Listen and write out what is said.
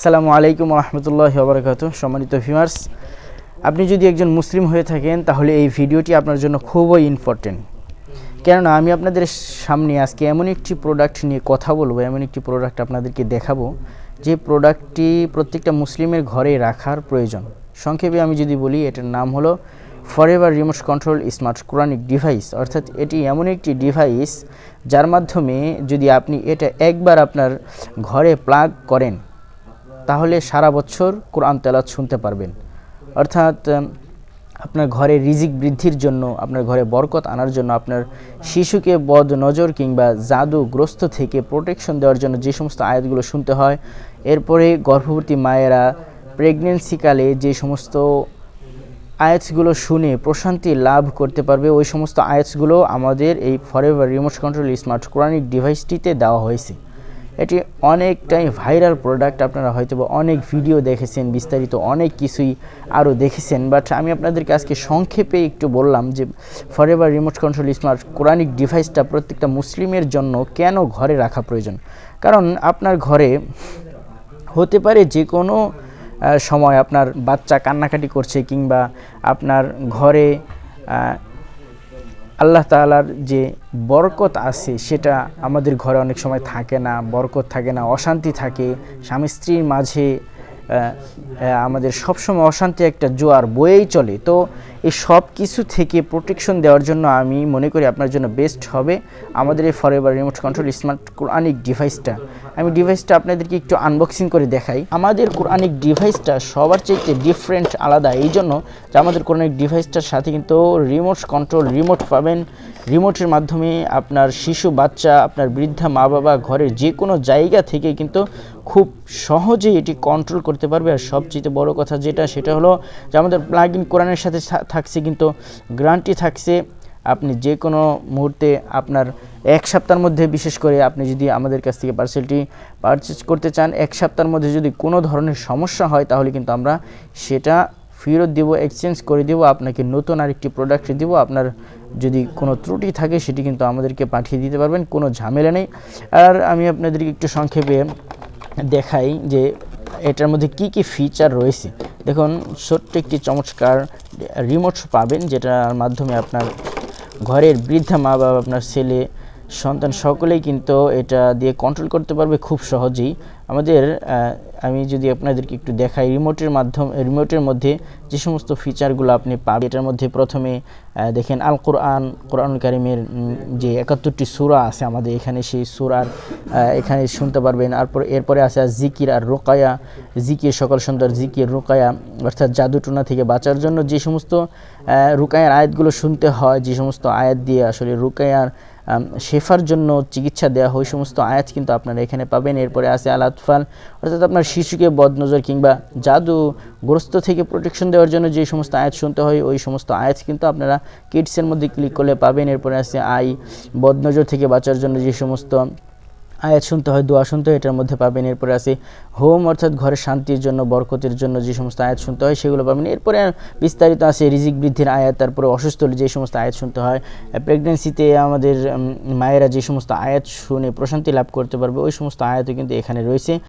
আসসালামু আলাইকুম রহমতুল্লাহ বরকাত সম্মানিত ভিউয়ার্স আপনি যদি একজন মুসলিম হয়ে থাকেন, তাহলে এই ভিডিওটি আপনার জন্য খুবই ইম্পর্টেন্ট কেননা, আমি আপনাদের সামনে আজকে এমন একটি প্রোডাক্ট নিয়ে কথা বলব, এমন একটি প্রোডাক্ট আপনাদেরকে দেখাবো, যে প্রোডাক্টটি প্রত্যেকটা মুসলিমের ঘরে রাখার প্রয়োজন। সংক্ষেপে আমি যদি বলি, এটার নাম হলো forever remote control smart Quranic device অর্থাৎ এটি এমন একটি ডিভাইস যার মাধ্যমে যদি আপনি এটা একবার আপনার ঘরে প্লাগ করেন তাহলে সারা বছর কোরআন তেলাত শুনতে পারবেন। অর্থাৎ আপনার ঘরে রিজিক বৃদ্ধির জন্য, আপনার ঘরে বরকত আনার জন্য, আপনার শিশুকে বদ নজর কিংবা জাদুগ্রস্ত থেকে প্রোটেকশন দেওয়ার জন্য যে সমস্ত আয়াতগুলো শুনতে হয়, এরপরে গর্ভবতী মায়েরা প্রেগনেন্সিকালে যে সমস্ত আয়াতসগুলো শুনে প্রশান্তি লাভ করতে পারবে, ওই সমস্ত আয়াতসগুলো আমাদের এই forever remote control smart Quranic ডিভাইসটিতে দেওয়া হয়েছে। এটি অনেকটাই ভাইরাল প্রোডাক্ট আপনারা হয়তো অনেক ভিডিও দেখেছেন, বিস্তারিত অনেক কিছুই আরও দেখেছেন। বাট আমি আপনাদেরকে আজকে সংক্ষেপে একটু বললাম যে forever remote control smart Quranic ডিভাইসটা প্রত্যেকটা মুসলিমের জন্য কেন ঘরে রাখা প্রয়োজন? কারণ আপনার ঘরে হতে পারে যে কোনো সময় আপনার বাচ্চা কান্নাকাটি করছে কিংবা আপনার ঘরে আল্লাহ তালার যে বরকত আছে, সেটা আমাদের ঘরে অনেক সময় থাকে না, বরকত থাকে না, অশান্তি থাকে। স্বামী স্ত্রীর মাঝে আমাদের সবসময় অশান্তি একটা জোয়ার বয়েই চলে। তো এই সব কিছু থেকে প্রোটেকশন দেওয়ার জন্য আমি মনে করি আপনার জন্য বেস্ট হবে আমাদের এই forever remote control smart Quranic ডিভাইসটা আমি ডিভাইসটা আপনাদেরকে একটু আনবক্সিং করে দেখাই। আমাদের কোরআনিক ডিভাইসটা সবার চাইতে ডিফারেন্ট আলাদা। এই জন্য যে আমাদের কোরআনিক ডিভাইসটার সাথে কিন্তু রিমোট কন্ট্রোল রিমোট পাবেন। রিমোটের মাধ্যমে আপনার শিশু, বাচ্চা, আপনার বৃদ্ধা, মা বাবা ঘরের যে কোনো জায়গা থেকে কিন্তু খুব সহজেই এটি কন্ট্রোল করতে পারবে। আর সবচেয়ে বড় কথা যেটা, সেটা হলো যে আমাদের প্লাগ ইন কোরআনের সাথে থাকছে কিন্তু গ্যারান্টি থাকছে আপনি যে কোনো মুহূর্তে আপনার এক সপ্তাহের মধ্যে বিশেষ করে আপনি যদি আমাদের কাছ থেকে পার্সেলটি পারচেজ করতে চান, এক সপ্তাহের মধ্যে যদি কোনো ধরনের সমস্যা হয় তাহলে কিন্তু আমরা সেটা ফেরত দেবো এক্সচেঞ্জ করে দেবো, আপনাকে নতুন আরেকটি প্রোডাক্ট দেবো, আপনার যদি কোনো ত্রুটি থাকে সেটি কিন্তু আমাদেরকে পাঠিয়ে দিতে পারবেন, কোনো ঝামেলা নেই। আর আমি আপনাদেরকে একটু সংক্ষেপে দেখাই যে এটার মধ্যে কি কি ফিচার রয়েছে। দেখুন, ছোট্ট একটি চমৎকার রিমোট পাবেন, যেটার মাধ্যমে আপনার ঘরের বৃদ্ধা মা বাবা আপনার ছেলে সন্তান সকলেই কিন্তু এটা দিয়ে কন্ট্রোল করতে পারবে খুব সহজেই। আমাদের আমি যদি আপনাদেরকে একটু দেখাই রিমোটের মাধ্যম রিমোটের মধ্যে যে সমস্ত ফিচারগুলো আপনি পাবেন, এটার মধ্যে প্রথমে দেখেন আল কোরআন কোরআন কারিমের যে একাত্তরটি সুরা আছে আমাদের এখানে, সেই সুরার এখানে শুনতে পারবেন। তারপর এরপরে আছে জিকির আর রোকায়া, জিকির সকল সুন্দর জিকির, রোকায়া, অর্থাৎ জাদুটুনা থেকে বাঁচার জন্য যে সমস্ত রুকায়ার আয়াতগুলো শুনতে হয়, যে সমস্ত আয়াত দিয়ে আসলে রুকায়ার শেফার জন্য চিকিৎসা দেওয়া হয়, সমস্ত আয়াত কিন্তু আপনারা এখানে পাবেন। এরপরে আছে আল আতফাল, অর্থাৎ আপনার শিশুকে বদনজর কিংবা জাদু, গ্রস্ত থেকে প্রোটেকশন দেওয়ার জন্য যে সমস্ত আয়াত শুনতে হয়, ওই সমস্ত আয়াত কিন্তু আপনারা কিডসের মধ্যে ক্লিক করলে পাবেন। এরপরে আছে আই, বদনজর থেকে বাঁচার জন্য যে সমস্ত আয়াত শুনতে হয়, দোয়া শুনতে হয়, এটার মধ্যে পাবেন। এরপরে আছে, হোম অর্থাৎ ঘরের শান্তির জন্য, বরকতের জন্য যে সমস্ত আয়াত শুনতে হয়, সেগুলো পাবেন। এরপরে বিস্তারিত আছে, রিজিক বৃদ্ধির আয়াত, তারপরে অসুস্থ যে সমস্ত আয়াত শুনতে হয় প্রেগনেন্সিতে আমাদের মায়েরা যে সমস্ত আয়াত শুনে প্রশান্তি লাভ করতে পারবে, ওই সমস্ত আয়াতও কিন্তু এখানে রয়েছে।